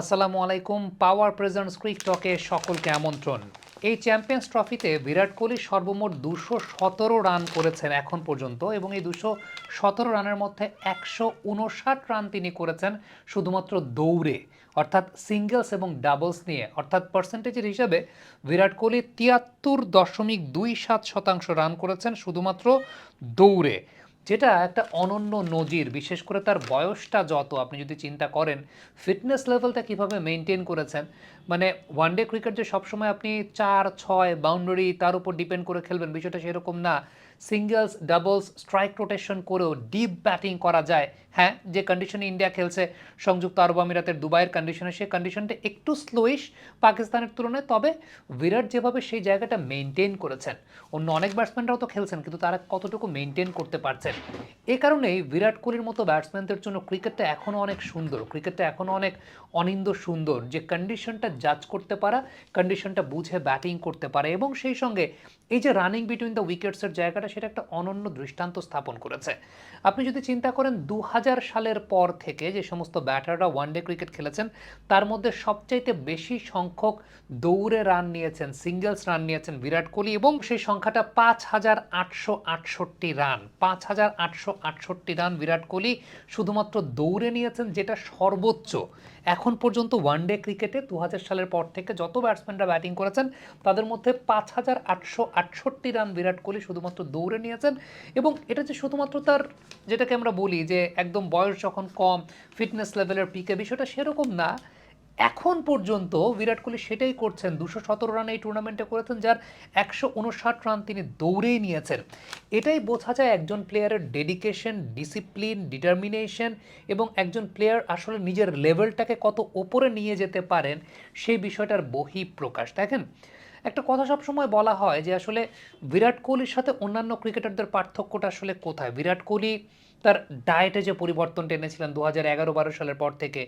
আসসালামু আলাইকুম পাওয়ার প্রেজেন্টস ক্রিক টকে সকলকে আমন্ত্রণ। এই চ্যাম্পিয়ন্স ট্রফিতে বিরাট কোহলি সর্বমোট দুশো সতেরো রান করেছেন এখন পর্যন্ত এবং এই দুশো সতেরো রানের মধ্যে একশো উনষাট রান তিনি করেছেন শুধুমাত্র দৌড়ে। অর্থাৎ সিঙ্গেলস এবং ডাবলস নিয়ে, অর্থাৎ পার্সেন্টেজের হিসাবে বিরাট কোহলি তিয়াত্তর দশমিক দুই সাত শতাংশ রান করেছেন শুধুমাত্র দৌড়ে। যেটা একটা অনন্য নজির, বিশেষ করে তার বয়সটা যত, আপনি যদি চিন্তা করেন ফিটনেস লেভেলটা কীভাবে মেনটেন করেছেন মানে ওয়ানডে ক্রিকেট যে সবসময় আপনি চার, ছয় বাউন্ডারি তার উপর ডিপেন্ড করে খেলবেন, বিষয়টা সেরকম না। সিঙ্গেলস ডাবলস স্ট্রাইক রোটেশন করেও ডিপ ব্যাটিং করা যায়। হ্যাঁ যে কন্ডিশনে ইন্ডিয়া খেলছে, সংযুক্ত আরব আমিরাতের দুবাইয়ের কন্ডিশনে সেই কন্ডিশনটা একটু স্লোইশ পাকিস্তানের তুলনায়, তবে বিরাট যেভাবে সেই জায়গাটা মেনটেন করেছেন, অন্য অনেক ব্যাটসম্যানরাও তো খেলছেন, কিন্তু তারা কতটুকু মেনটেন করতে পারছেন? এ কারণেই বিরাট কোহলির মতো ব্যাটসম্যানদের জন্য ক্রিকেটটা এখনও অনেক সুন্দর। ক্রিকেটটা এখনও অনেক অনিন্দ সুন্দর। যে কন্ডিশনটা জাজ করতে পারা কন্ডিশনটা বুঝে ব্যাটিং করতে পারে এবং সেই সঙ্গে এই যে রানিং বিটুইন দ্য উইকেটসের জায়গাটা, সেটা একটা অনন্য দৃষ্টান্ত স্থাপন করেছে। আপনি যদি চিন্তা করেন দু হাজার সালের পর থেকে যে সমস্ত ব্যাটাররা ওয়ানডে ক্রিকেট খেলেছেন, তার মধ্যে সবচাইতে বেশি সংখ্যক দৌড়ে রান নিয়েছেন সিঙ্গেলস রান নিয়েছেন বিরাট কোহলি এবং সেই সংখ্যাটা পাঁচ হাজার আটশো আটষট্টি রান পাঁচ হাজার আটশো আটষট্টি রান বিরাট কোহলি শুধুমাত্র দৌড়ে নিয়েছেন, যেটা সর্বোচ্চ। এখন পর্যন্ত ওয়ানডে ক্রিকেটে দু হাজার সালের পর থেকে যত ব্যাটসম্যানরা ব্যাটিং করেছেন, তাদের মধ্যে পাঁচ হাজার আটশো আটষট্টি রান বিরাট কোহলি শুধুমাত্র দৌড়ে নিয়েছেন। এবং এটা যে শুধুমাত্র তার, যেটাকে আমরা বলি যে একদম বয়স যখন কম ফিটনেস লেভেলের পিকে বিষয়টা সেরকম না। এখন পর্যন্ত বিরাট কোহলি সেটাই করছেন। দুশো সতেরো রান এই টুর্নামেন্টে করেছেন, যার একশো উনষাট রান তিনি দৌড়েই নিয়েছেন। এটাই বোঝা যায় একজন প্লেয়ারের ডেডিকেশন ডিসিপ্লিন ডিটারমিনেশন এবং একজন প্লেয়ার আসলে নিজের লেভেলটাকে কত ওপরে নিয়ে যেতে পারেন সেই বিষয়টার বহি প্রকাশ দেখেন, একটা কথা সবসময় বলা হয় যে আসলে বিরাট কোহলির সাথে অন্যান্য ক্রিকেটারদের পার্থক্যটা আসলে কোথায়? বিরাট কোহলি তার ডায়েটে যে পরিবর্তন টেনেছিলেন দু হাজার এগারো বারো সালের পর থেকে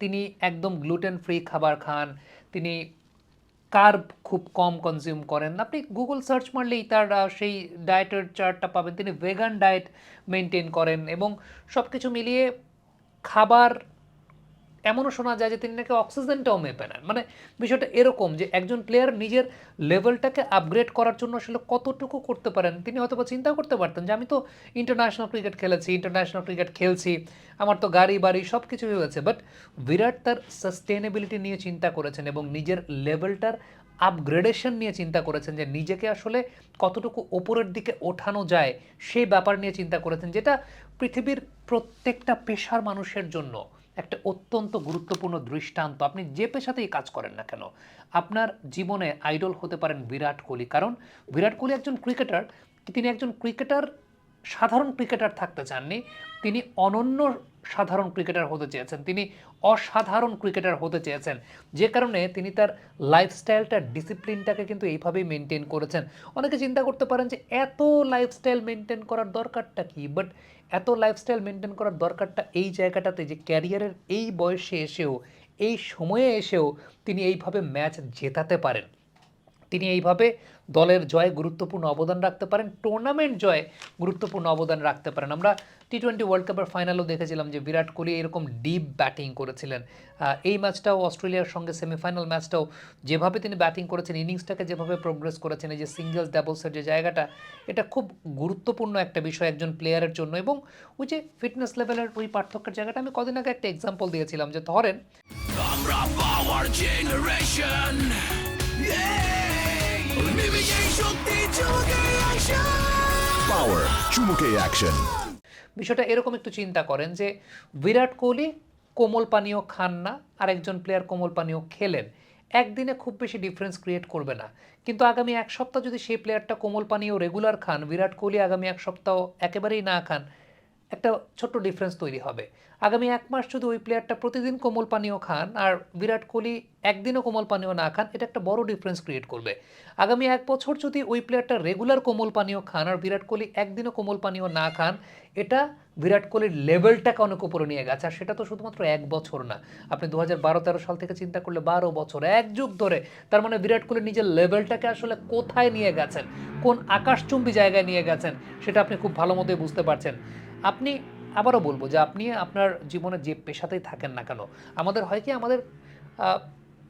তিনি একদম গ্লুটেন ফ্রি খাবার খান, তিনি কার্ব খুব কম কনজিউম করেন। আপনি গুগল সার্চ মারলেই তার সেই ডায়েটের চার্টটা পাবেন। তিনি ভেগান ডায়েট মেনটেন করেন এবং সব কিছু মিলিয়ে খাবার এমনও শোনা যায় যে তিনি নাকি অক্সিজেনটাও মেপে নেন। মানে বিষয়টা এরকম যে একজন প্লেয়ার নিজের লেভেলটাকে আপগ্রেড করার জন্য আসলে কতটুকু করতে পারেন, তিনি হয়তো বা চিন্তা করতে পারতেন যে আমি তো ইন্টারন্যাশনাল ক্রিকেট খেলেছি ইন্টারন্যাশনাল ক্রিকেট খেলছি, আমার তো গাড়ি, বাড়ি সব কিছুই হয়েছে। বাট বিরাট তার সাস্টেনেবিলিটি নিয়ে চিন্তা করেছেন এবং নিজের লেভেলটার আপগ্রেডেশন নিয়ে চিন্তা করেছেন যে নিজেকে আসলে কতটুকু ওপরের দিকে ওঠানো যায়, সেই ব্যাপার নিয়ে চিন্তা করেছেন যেটা পৃথিবীর প্রত্যেকটা পেশার মানুষের জন্য একটা অত্যন্ত গুরুত্বপূর্ণ দৃষ্টান্ত। আপনি যে পেশাতেই কাজ করেন না কেন, আপনার জীবনে আইডল হতে পারেন বিরাট কোহলি। কারণ বিরাট কোহলি একজন ক্রিকেটার, তিনি একজন ক্রিকেটার সাধারণ ক্রিকেটার থাকতে চাননি। তিনি অনন্য সাধারণ ক্রিকেটার হতে চেয়েছেন। তিনি অসাধারণ ক্রিকেটার হতে চেয়েছেন। যে কারণে তিনি তার লাইফস্টাইলটা ডিসিপ্লিনটাকে কিন্তু এইভাবেই মেনটেন করেছেন। অনেকে চিন্তা করতে পারেন যে, এত লাইফস্টাইল মেনটেন করার দরকারটা কি? বাট এত লাইফস্টাইল মেনটেন করার দরকারটা এই জায়গাটাতে যে ক্যারিয়ারের এই বয়সে এসেও, এই সময়ে এসেও তিনি এইভাবে ম্যাচ জেতাতে পারেন। তিনি এইভাবে দলের জয়ে গুরুত্বপূর্ণ অবদান রাখতে পারেন টুর্নামেন্ট জয়ে গুরুত্বপূর্ণ অবদান রাখতে পারেন। আমরা টি টোয়েন্টি ওয়ার্ল্ড কাপের ফাইনালও দেখেছিলাম যে বিরাট কোহলি এরকম ডিপ ব্যাটিং করেছিলেন। এই ম্যাচটাও অস্ট্রেলিয়ার সঙ্গে সেমিফাইনাল ম্যাচটাও যেভাবে তিনি ব্যাটিং করেছেন ইনিংসটাকে যেভাবে প্রোগ্রেস করেছেন, এই যে সিঙ্গেলস ডাবলসের যে জায়গাটা, এটা খুব গুরুত্বপূর্ণ একটা বিষয় একজন প্লেয়ারের জন্য। এবং ওই যে ফিটনেস লেভেলের ওই পার্থক্যের জায়গাটা আমি কদিন আগে একটা এক্সাম্পল দিয়েছিলাম যে ধরেন, আমরা পাওয়ার জেনারেশন Power. চুমুকে অ্যাকশন বিষয়টা এরকম একটু চিন্তা করেন যে বিরাট কোহলি কোমল পানীয় খান না আর একজন প্লেয়ার কোমল পানীয় খেলেন। একদিনে খুব বেশি ডিফারেন্স ক্রিয়েট করবে না। কিন্তু আগামী এক সপ্তাহ যদি সেই প্লেয়ারটা কোমল পানীয় রেগুলার খান, বিরাট কোহলি আগামী এক সপ্তাহ একেবারেই না খান, একটা ছোট্ট ডিফারেন্স তৈরি হবে। আগামী এক মাস যদি ওই প্লেয়ারটা প্রতিদিন কোমল পানীয় খান আর বিরাট কোহলি একদিনও কোমল পানীয় না খান, এটা একটা বড় ডিফারেন্স ক্রিয়েট করবে। আগামী এক বছর যদি ওই প্লেয়ারটা রেগুলার কোমল পানীয় খান আর বিরাট কোহলি একদিনও কোমল পানীয় না খান, এটা বিরাট কোহলির লেভেলটাকে অনেক উপরে নিয়ে গেছে। আর সেটা তো শুধুমাত্র এক বছর না। আপনি দু হাজার বারো তেরো সাল থেকে চিন্তা করলে বারো বছর, এক যুগ ধরে তার মানে বিরাট কোহলি নিজের লেভেলটাকে আসলে কোথায় নিয়ে গেছেন? কোন আকাশচুম্বী জায়গায় নিয়ে গেছেন? সেটা আপনি খুব ভালো মতোই বুঝতে পারছেন। আপনি, আবারও বলব যে আপনি আপনার জীবনে যে পেশাতেই থাকেন না কেন, আমাদের হয় কি আমাদের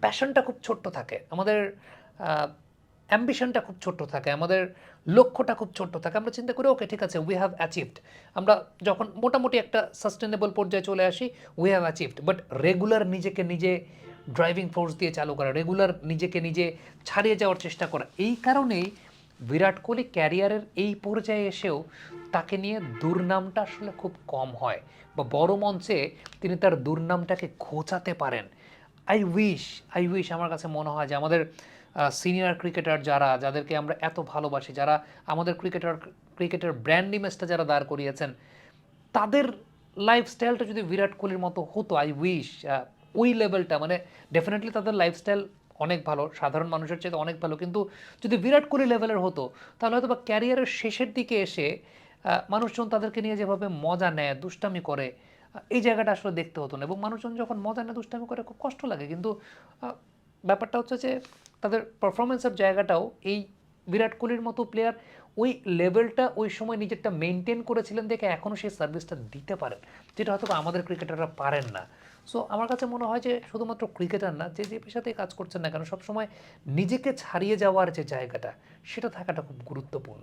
প্যাশনটা খুব ছোট্ট থাকে। আমাদের অ্যাম্বিশনটা খুব ছোট্ট থাকে, আমাদের লক্ষ্যটা খুব ছোট্ট থাকে। আমরা চিন্তা করি ওকে ঠিক আছে উই হ্যাভ অ্যাচিভড আমরা যখন মোটামুটি একটা সাস্টেনেবল পর্যায়ে চলে আসি we have achieved but regular নিজেকে নিজে ড্রাইভিং ফোর্স দিয়ে চালু করা রেগুলার নিজেকে নিজে ছাড়িয়ে যাওয়ার চেষ্টা করা, এই কারণেই বিরাট কোহলি ক্যারিয়ারের এই পর্যায়ে এসেও তাকে নিয়ে দুর্নামটা আসলে খুব কম হয়। বা বড় মঞ্চে তিনি তার দুর্নামটাকে ঘোচাতে পারেন। আই উইশ আই উইশ আমার কাছে মনে হয় যে আমাদের সিনিয়র ক্রিকেটার যারা, যাদেরকে আমরা এত ভালোবাসি, যারা আমাদের ক্রিকেটার ক্রিকেটের ব্র্যান্ড ইমেজটা যারা দাঁড় করিয়েছেন, তাদের লাইফস্টাইলটা যদি বিরাট কোহলির মতো হতো আই উইশ ওই লেভেলটা মানে ডেফিনেটলি তাদের লাইফস্টাইল অনেক ভালো, সাধারণ মানুষের চাইতে অনেক ভালো, কিন্তু যদি বিরাট কোহলি লেভেলের হতো, তাহলে হয়তো বা ক্যারিয়ারের শেষের দিকে এসে মানুষজন তাদেরকে নিয়ে যেভাবে মজা নেয়, দুষ্টামি করে এই জায়গাটা আসলে দেখতে হতো না। এবং মানুষজন যখন মজা নেয়, দুষ্টামি করে, খুব কষ্ট লাগে। কিন্তু ব্যাপারটা হচ্ছে যে, তাদের পারফরমেন্সের জায়গাটাও এই বিরাট কোহলির মতো প্লেয়ার ওই লেভেলটা ওই সময় নিজেরটা মেনটেন করেছিলেন দেখে এখনও সেই সার্ভিসটা দিতে পারেন, যেটা হয়তো আমাদের ক্রিকেটাররা পারেন না। সো আমার কাছে মনে হয় যে, শুধুমাত্র ক্রিকেটার না, যে যে পেশাতেই কাজ করছেন না কেন, সবসময় নিজেকে ছাড়িয়ে যাওয়ার যে জায়গাটা, সেটা থাকাটা খুব গুরুত্বপূর্ণ।